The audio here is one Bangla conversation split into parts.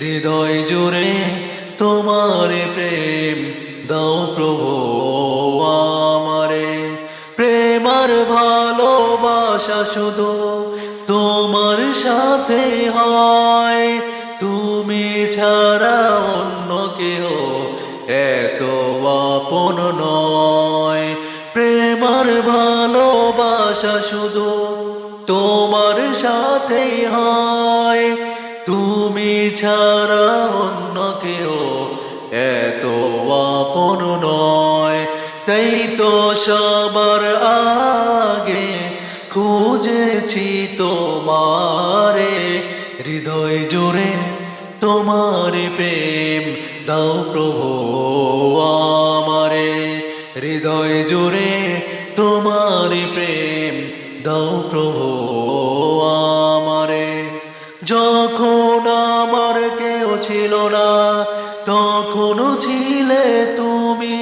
হৃদয় জুড়ে তোমার প্রেম দাও প্রভু আমারে। প্রেমার ভালোবাসা শুধু তোমার সাথে হয়। তুমি ছাড়া অন্য কেউ এত আপন নয়। প্রেমার ভালোবাসা শুধু তোমার সাথে হয়। তুমি ছাড়া অন্য কেউ এত আপন নয়। তাই তো সবার আগে খুঁজেছি তোমারে। হৃদয় জুড়ে তোমার প্রেম, দাও প্রভু আমারে। হৃদয় জুড়ে তোমার প্রেম, দাও প্রভু ছিল না, তখনও ছিলে তুমি।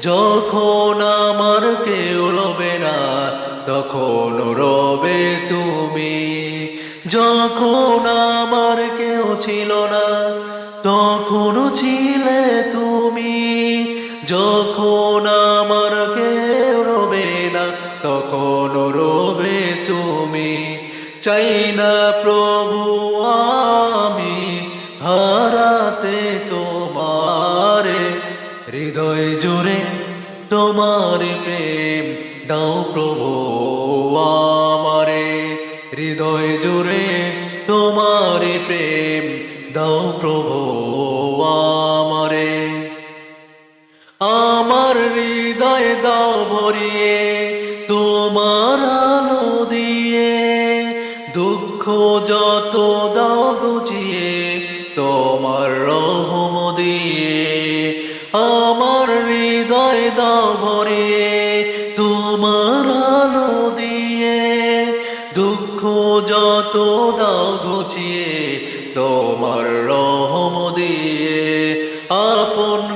যখন আমার কেউ রবে না তখন রবে তুমি। যখন আমার কেউ ছিল না, তখনও ছিলে তুমি। যখন আমার কেউ রবে না তখন রবে তুমি। চাই না প্রভু তোমার প্রেম, দাও প্রভু আমারে। হৃদয় জুড়ে তোমার প্রেম, দাও প্রভু আমারে। আমার হৃদয় দাও ভরিয়ে, তোমার আলো দিয়ে। দুঃখ যত দাও গুছিয়ে তোমার রহম দিয়ে। আমার হৃদয় দাও তোমার আলো দিয়ে দুঃখ যত দাও গুছিয়ে তোমার রহম দিয়ে আপন